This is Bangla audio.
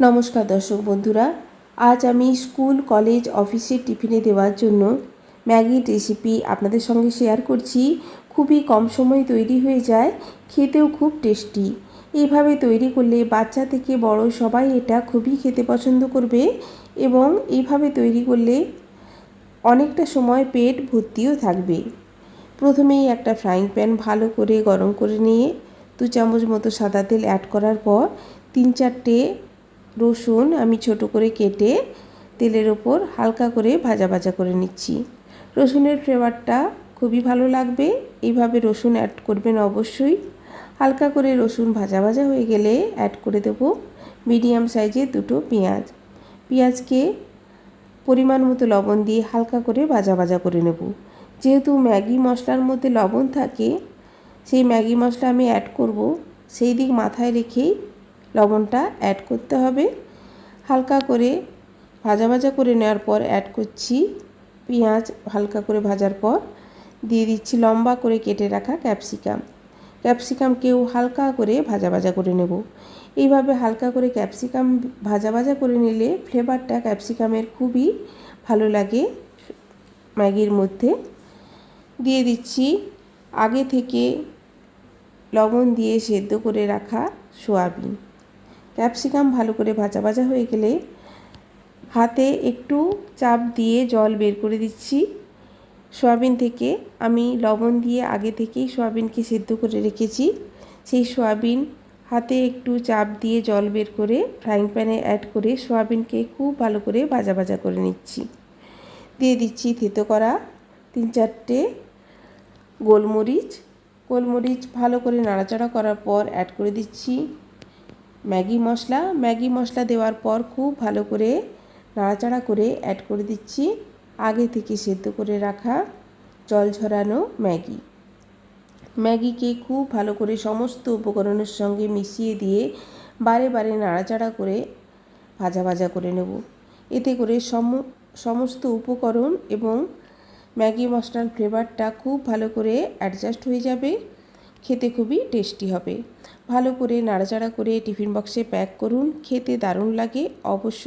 নমস্কার দর্শক বন্ধুরা, আজ আমি স্কুল, কলেজ, অফিসে টিফিনে দেওয়ার জন্য ম্যাগির রেসিপি আপনাদের সঙ্গে শেয়ার করছি। খুবই কম সময় তৈরি হয়ে যায়, খেতেও খুব টেস্টি এইভাবে তৈরি করলে বাচ্চা থেকে বড় সবাই এটা খুবই খেতে পছন্দ করবে এবং এইভাবে তৈরি করলে অনেকটা সময় পেট ভর্তিও থাকবে। প্রথমেই একটা ফ্রাইং প্যান ভালো করে গরম করে নিয়ে দু চামচ মতো সাদা তেল অ্যাড করার পর তিন চারটে রসুন আমি ছোট করে কেটে তেলের ওপর হালকা করে ভাজা ভাজা করে নিচ্ছি। রসুনের ফ্লেভারটা খুবই ভালো লাগবে, এইভাবে রসুন অ্যাড করবেন অবশ্যই। হালকা করে রসুন ভাজা ভাজা হয়ে গেলে অ্যাড করে দেব মিডিয়াম সাইজের দুটো পেঁয়াজ। পেঁয়াজকে পরিমাণ মতো লবণ দিয়ে হালকা করে ভাজা ভাজা করে নেব। যেহেতু ম্যাগি মশলার মধ্যে লবণ থাকে, সেই ম্যাগি মশলা আমি অ্যাড করব, সেই দিক মাথায় রেখেই লবণটা অ্যাড করতে হবে। হালকা করে ভাজা ভাজা করে নেওয়ার পর অ্যাড করছি পেঁয়াজ, হালকা করে ভাজার পর দিয়ে দিচ্ছি লম্বা করে কেটে রাখা ক্যাপসিকাম ক্যাপসিকামকেও হালকা করে ভাজা ভাজা করে নেব। এইভাবে হালকা করে ক্যাপসিকাম ভাজা ভাজা করে নিলে ফ্লেভারটা ক্যাপসিকামের খুবই ভালো লাগে ম্যাগির মধ্যে। দিয়ে দিচ্ছি আগে থেকে লবণ দিয়ে সেদ্ধ করে রাখা সোয়াবিন। ক্যাপসিকাম ভালো করে ভাজা ভাজা হয়ে গেলে হাতে একটু চাপ দিয়ে জল বের করে দিচ্ছি। সয়াবিন থেকে আমি লবণ দিয়ে আগে থেকেই সয়াবিনকে সেদ্ধ করে রেখেছি। সেই সয়াবিন হাতে একটু চাপ দিয়ে জল বের করে ফ্রাইং প্যানে অ্যাড করে সয়াবিনকে খুব ভালো করে ভাজা ভাজা করে নিচ্ছি। দিয়ে দিচ্ছি থেতো করা তিন চারটে গোলমরিচ। গোলমরিচ ভালো করে নাড়াচাড়া করার পর অ্যাড করে দিচ্ছি। ম্যাগি মশলা। ম্যাগি মশলা দেওয়ার পর খুব ভালো করে নাড়াচাড়া করে অ্যাড করে দিচ্ছি। আগে থেকে সেদ্ধ করে রাখা জল ঝরানো ম্যাগি। ম্যাগিকে খুব ভালো করে সমস্ত উপকরণের সঙ্গে মিশিয়ে দিয়ে বারে বারে নাড়াচাড়া করে ভাজা ভাজা করে নেব। এতে করে সম, সমস্ত উপকরণ এবং ম্যাগি মশলার ফ্লেভারটা খুব ভালো করে অ্যাডজাস্ট হয়ে যাবে। খেতে খুবই টেস্টি হবে। ভালো করে নাড়াচাড়া করে টিফিন বক্সে প্যাক করুন। খেতে দারুণ লাগে। অবশ্যই